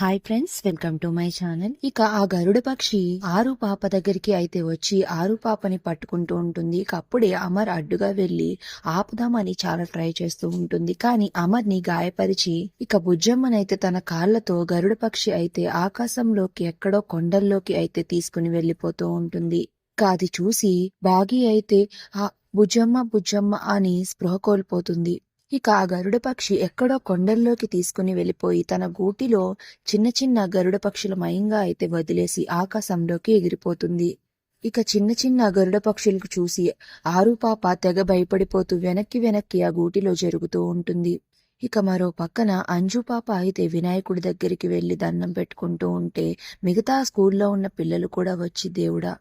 Hi friends welcome to my channel ఇక ఆ గరుడ పక్షి ఆరు పాప దగ్గరికి అయితే వచ్చి ఆరు పాపని పట్టుకుంటూ ఉంటుంది. ఇక అప్పుడే అమర్ అడ్డుగా వెళ్ళి ఆపుదామని చాలా ట్రై చేస్తూ ఉంటుంది. కానీ అమర్ని గాయపరిచి ఇక బుజ్జమ్మనైతే తన కాళ్ళతో గరుడ పక్షి అయితే ఆకాశంలోకి ఎక్కడో కొండల్లోకి అయితే తీసుకుని వెళ్ళిపోతూ ఉంటుంది. ఇక అది చూసి బాగి అయితే ఆ బుజ్జమ్మ బుజ్జమ్మ అని స్పృహ కోల్పోతుంది. ఇక ఆ గరుడ పక్షి ఎక్కడో కొండల్లోకి తీసుకుని వెళ్ళిపోయి తన గూటిలో చిన్న చిన్న గరుడపక్షుల మయంగా అయితే వదిలేసి ఆకాశంలోకి ఎగిరిపోతుంది. ఇక చిన్న చిన్న గరుడ పక్షులకు చూసి ఆరు పాప తెగ భయపడిపోతూ వెనక్కి వెనక్కి ఆ గూటిలో జరుగుతూ ఉంటుంది. ఇక మరో పక్కన అంజు పాప అయితే వినాయకుడి దగ్గరికి వెళ్ళి దండం పెట్టుకుంటూ ఉంటే మిగతా స్కూల్లో ఉన్న పిల్లలు కూడా వచ్చి దేవుడా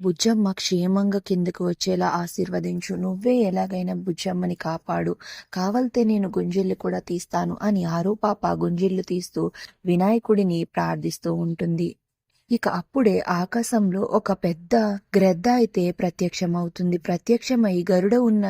బుజ్జమ్మ క్షేమంగా కిందకు వచ్చేలా ఆశీర్వదించు. నువ్వే ఎలాగైనా బుజ్జమ్మని కాపాడు. కావల్తే నేను గుంజిళ్ళు కూడా తీస్తాను అని ఆరో పాప గుంజిళ్ళు తీస్తూ వినాయకుడిని ప్రార్థిస్తూ ఉంటుంది. ఇక అప్పుడే ఆకాశంలో ఒక పెద్ద గ్రద్ద అయితే ప్రత్యక్షమవుతుంది. ప్రత్యక్షమై గరుడ ఉన్న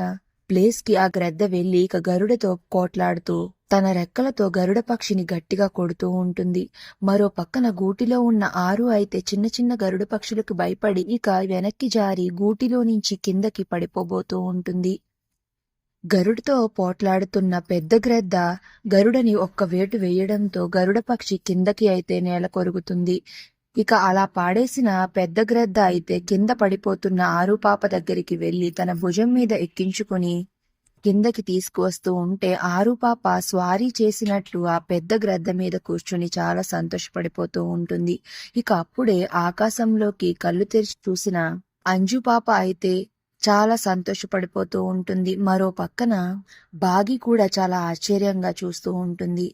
ప్లేస్కి ఆ గ్రద్ద వెళ్ళి ఇక గరుడతో కోట్లాడుతూ తన రెక్కలతో గరుడ పక్షిని గట్టిగా కొడుతూ ఉంటుంది. మరో పక్కన గూటిలో ఉన్న ఆరు అయితే చిన్న చిన్న గరుడ పక్షులకు భయపడి ఇక వెనక్కి జారి గూటిలో నుంచి కిందకి పడిపోబోతూ ఉంటుంది. గరుడితో పోట్లాడుతున్న పెద్ద గ్రద్ద గరుడని ఒక్క వేటు వేయడంతో గరుడ పక్షి కిందకి అయితే నేల కొరుగుతుంది. ఇక అలా పాడేసిన పెద్ద గ్రద్ద అయితే కింద పడిపోతున్న ఆరు పాప దగ్గరికి వెళ్ళి తన భుజం మీద ఎక్కించుకుని కిందకి తీసుకువస్తూ ఉంటే ఆరు పాప స్వారీ చేసినట్లు ఆ పెద్ద గ్రద్ద మీద కూర్చుని చాలా సంతోషపడిపోతూ ఉంటుంది. ఇక అప్పుడే ఆకాశంలోకి కళ్ళు తెరిచి చూసిన అంజు పాప అయితే చాలా సంతోషపడిపోతూ ఉంటుంది. మరో పక్కన బాగి కూడా చాలా ఆశ్చర్యంగా చూస్తూ ఉంటుంది.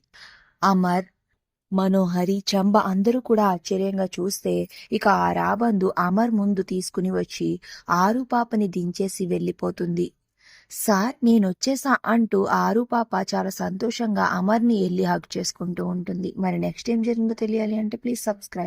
అమర్ మనోహరి చంబ అందరూ కూడా ఆశ్చర్యంగా చూస్తే ఇక ఆ రాబందు అమర్ ముందు తీసుకుని వచ్చి ఆరు పాపని దించేసి వెళ్ళిపోతుంది. సార్ నేనొచ్చేసా అంటూ ఆరు పాప చాలా సంతోషంగా అమర్ని వెళ్ళి హక్ చేసుకుంటూ ఉంటుంది. మరి నెక్స్ట్ ఏం జరిగిందో తెలియాలి అంటే ప్లీజ్ సబ్స్క్రైబ్.